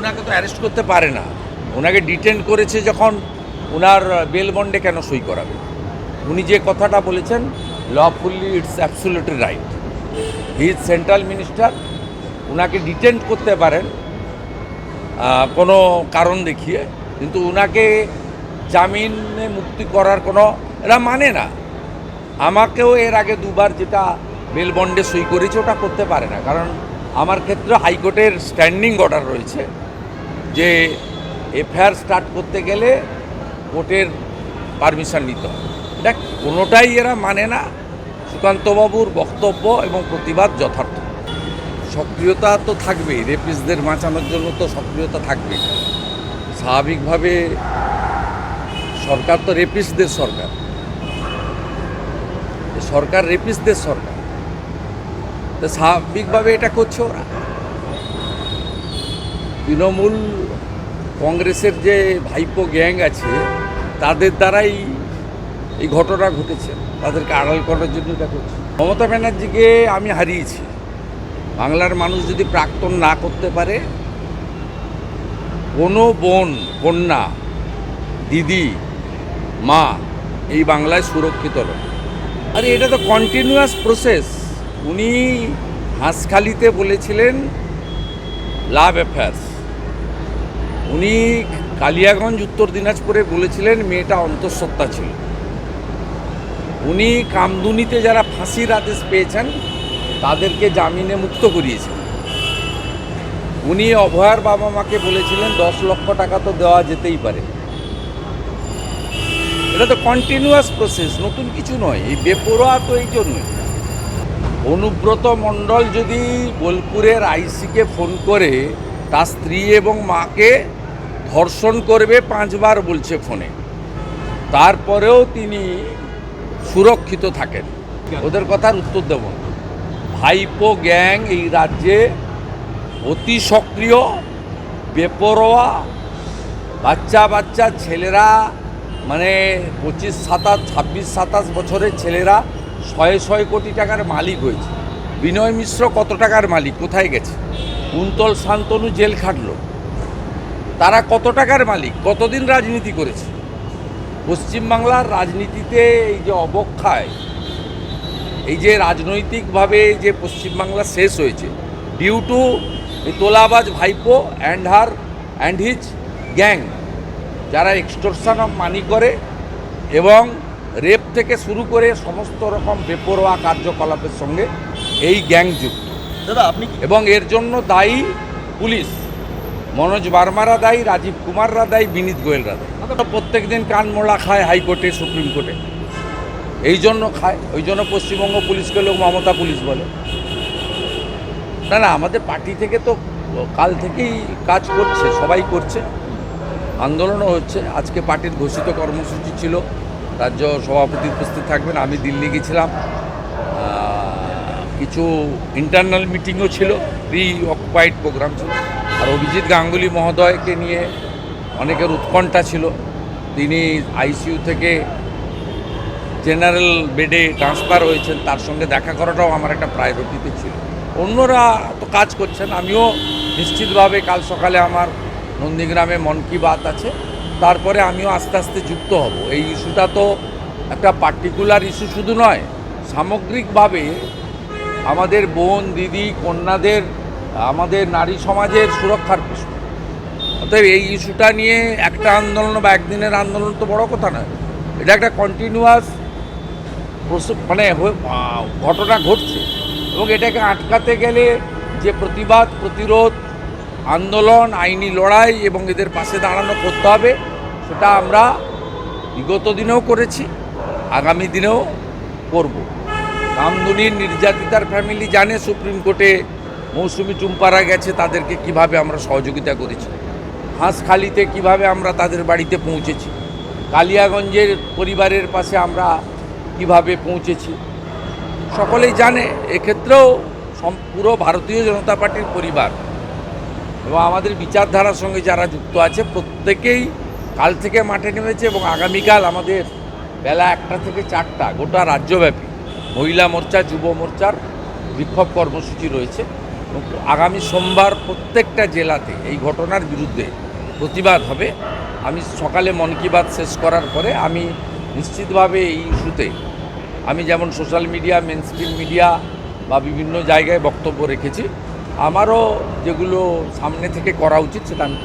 ওনাকে তো অ্যারেস্ট করতে পারে না। ওনাকে ডিটেন করেছে যখন ওনার বেল বন্ডে কেন সই করাবে? উনি যে কথাটা বলেছেন lawfully it's absolutely right he is central minister ওনাকে ডিটেন করতে পারেন কোনো কারণ দেখিয়ে, কিন্তু ওনাকে জামিনে মুক্তি করার কোনো, এরা মানে না। আমাকেও এর আগে দুবার যেটা বেল বন্ডে সই করেছে, ওটা করতে পারে না। কারণ আমার ক্ষেত্রে হাইকোর্টের স্ট্যান্ডিং অর্ডার রয়েছে। যে এফআইআর স্টার্ট করতে গেলে কোর্টের পারমিশন নিতে হয় এটা কোনোটাই এরা মানে না। সুকান্তবাবুর বক্তব্য এবং প্রতিবাদ যথার্থ। সক্রিয়তা তো থাকবেই। রেপিসদের বাঁচানোর জন্য তো সক্রিয়তা থাকবেই। স্বাভাবিকভাবে সরকার তো রেপিসদের সরকার। সরকার রেপিসদের সরকার। তো স্বাভাবিকভাবে এটা করছে ওরা। তৃণমূল কংগ্রেসের যে ভাইপো গ্যাং আছে, তাদের দ্বারাই এই ঘটনা ঘটেছে। তাদেরকে আড়াল করার জন্য এটা করছে। মমতা ব্যানার্জিকে আমি হারিয়েছি। বাংলার মানুষ যদি প্রাক্তন না করতে পারে, কোনো বোন, কন্যা, দিদি, মা এই বাংলায় সুরক্ষিত নয়। আরে, এটা তো কন্টিনিউয়াস প্রসেস উনি হাঁসখালিতে বলেছিলেন, লাভ অ্যাফেয়ার্স উনি কালিয়াগঞ্জ, উত্তর দিনাজপুরে বলেছিলেন, মেয়েটা অন্তঃসত্ত্বা ছিল। উনি কামদুনিতে যারা ফাঁসির আদেশ পেয়েছেন, তাদেরকে জামিনে মুক্ত করিয়েছেন। উনি অভয়ার বাবা মাকে বলেছিলেন, দশ লক্ষ টাকা তো দেওয়া যেতেই পারে। এটা তো কন্টিনিউয়াস প্রসেস নতুন কিছু নয়, এই বেপরোয়া তো এই জন্যই। অনুব্রত মণ্ডল যদি বোলপুরের আইসিকে ফোন করে, তার স্ত্রী এবং মাকে ধর্ষণ করবে পাঁচবার বলছে ফোনে। তারপরেও তিনি সুরক্ষিত থাকেন। ওদের কথার উত্তর দেব ভাইপো গ্যাং এই রাজ্যে অতি সক্রিয়, বেপরোয়া বাচ্চা বাচ্চা ছেলেরা মানে পঁচিশ সাতাশ, ছাব্বিশ সাতাশ বছরের ছেলেরা শয়ে শয়ে কোটি টাকার মালিক হয়েছে। বিনয় মিশ্র কত টাকার মালিক? কোথায় গেছে? কুন্তল শান্তনু জেল খাটলো। তারা কত টাকার মালিক? কতদিন রাজনীতি করেছে? পশ্চিমবাংলার রাজনীতিতে এই যে অবক্ষয় এই যে রাজনৈতিকভাবে যে পশ্চিমবাংলা শেষ হয়েছে ডিউ টু তোলাবাজ ভাইপো and her and his gang যারা এক্সটোরশন অফ মানি করে এবং রেপ থেকে শুরু করে সমস্ত রকম বেপরোয়া কার্যকলাপের সঙ্গে এই গ্যাং যুক্ত। দাদা আপনি এবং এর জন্য দায়ী পুলিশ। মনোজ বার্মারা দায়ী, রাজীব কুমাররা দায়ী, বিনীত গোয়েলরা দায়ী। প্রত্যেক দিন কান মোড়া খায় হাইকোর্টে, সুপ্রিম কোর্টে। এই জন্য খায়, ওই জন্য পশ্চিমবঙ্গ পুলিশকে লোক মমতা পুলিশ বলে। না না, আমাদের পার্টি থেকে তো কাল থেকেই কাজ করছে, সবাই করছে। আন্দোলনও হচ্ছে। আজকে পার্টির ঘোষিত কর্মসূচি ছিল। রাজ্য সভাপতি উপস্থিত থাকবেন, আমি দিল্লি গেছিলাম। কিছু ইন্টারনাল মিটিংও ছিল প্রি অকুপাইড প্রোগ্রাম ছিল। আর অভিজিৎ গাঙ্গুলি মহোদয়কে নিয়ে অনেকের উৎকণ্ঠা ছিল। তিনি আইসিইউ থেকে জেনারেল বেডে ট্রান্সফার হয়েছেন, তার সঙ্গে দেখা করাটাও আমার একটা প্রায়োরিটিতে ছিল। অন্যরা তো কাজ করছেন, আমিও নিশ্চিতভাবে কাল সকালে আমার নন্দীগ্রামে মন কি বাত আছে। তারপরে আমিও আস্তে আস্তে যুক্ত হব। এই ইস্যুটা তো একটা পার্টিকুলার ইস্যু শুধু নয়, সামগ্রিকভাবে আমাদের বোন, দিদি, কন্যাদের আমাদের নারী সমাজের সুরক্ষার প্রশ্ন। অতএব এই ইস্যুটা নিয়ে একটা আন্দোলন বা একদিনের আন্দোলন তো বড় কথা নয়। এটা একটা কন্টিনিউয়াস মানে ঘটনা ঘটছে এবং এটাকে আটকাতে গেলে যে প্রতিবাদ, প্রতিরোধ, আন্দোলন, আইনি লড়াই এবং এদের পাশে দাঁড়ানো করতে হবে, সেটা আমরা বিগত দিনেও করেছি, আগামী দিনেও করব। কামদুনির নির্যাতিতার ফ্যামিলি জানে সুপ্রিম কোর্টে মৌসুমি চুম্পারা গেছে, তাদেরকে কীভাবে আমরা সহযোগিতা করেছি? হাঁসখালিতে কীভাবে আমরা তাদের বাড়িতে পৌঁছেছি? কালিয়াগঞ্জের পরিবারের পাশে আমরা কীভাবে পৌঁছেছি? সকলেই জানে, এক্ষেত্রেও পুরো ভারতীয় জনতা পার্টির পরিবার এবং আমাদের বিচারধারার সঙ্গে যারা যুক্ত আছে, প্রত্যেকেই কাল থেকে মাঠে নেমেছে এবং আগামীকাল আমাদের বেলা একটা থেকে চারটা গোটা রাজ্যব্যাপী মহিলা মোর্চা, যুব মোর্চার বিক্ষোভ কর্মসূচি রয়েছে। আগামী সোমবার প্রত্যেকটা জেলাতে এই ঘটনার বিরুদ্ধে প্রতিবাদ হবে আমি সকালে মন কি বাত শেষ করার পরে আমি নিশ্চিতভাবে এই ইস্যুতে আমি যেমন সোশ্যাল মিডিয়া মেন মিডিয়া বা বিভিন্ন জায়গায় বক্তব্য রেখেছি, আমারও যেগুলো সামনে থেকে করা উচিত সেটা আমি।